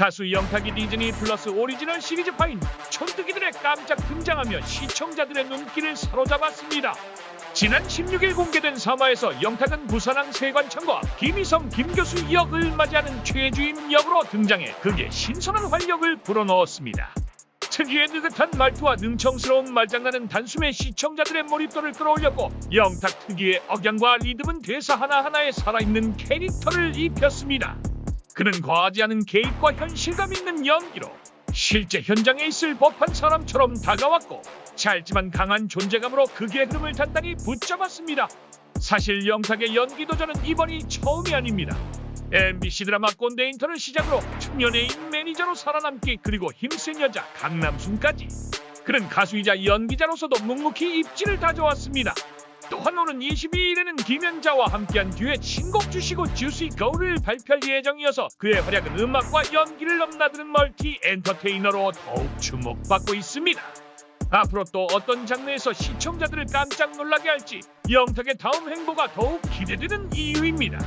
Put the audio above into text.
가수 영탁이 디즈니 플러스 오리지널 시리즈파인 촌뜨기들의 깜짝 등장하며 시청자들의 눈길을 사로잡았습니다. 지난 16일 공개된 3화에서 영탁은 부산항 세관청과 김희성 김교수 역을 맞이하는 최주임 역으로 등장해 극에 신선한 활력을 불어넣었습니다. 특유의 느긋한 말투와 능청스러운 말장난은 단숨에 시청자들의 몰입도를 끌어올렸고 영탁 특유의 억양과 리듬은 대사 하나하나에 살아있는 캐릭터를 입혔습니다. 그는 과하지 않은 개입과 현실감 있는 연기로 실제 현장에 있을 법한 사람처럼 다가왔고 짧지만 강한 존재감으로 극의 흐름을 단단히 붙잡았습니다. 사실 영탁의 연기 도전은 이번이 처음이 아닙니다. MBC 드라마 꼰대 인턴을 시작으로 초연예인 매니저로 살아남기 그리고 힘센 여자 강남순까지 그는 가수이자 연기자로서도 묵묵히 입지를 다져왔습니다. 또한 오는 22일에는 김연자와 함께한 듀엣 신곡 주시고 주시 거울을 발표할 예정이어서 그의 활약은 음악과 연기를 넘나드는 멀티 엔터테이너로 더욱 주목받고 있습니다. 앞으로 또 어떤 장르에서 시청자들을 깜짝 놀라게 할지 영탁의 다음 행보가 더욱 기대되는 이유입니다.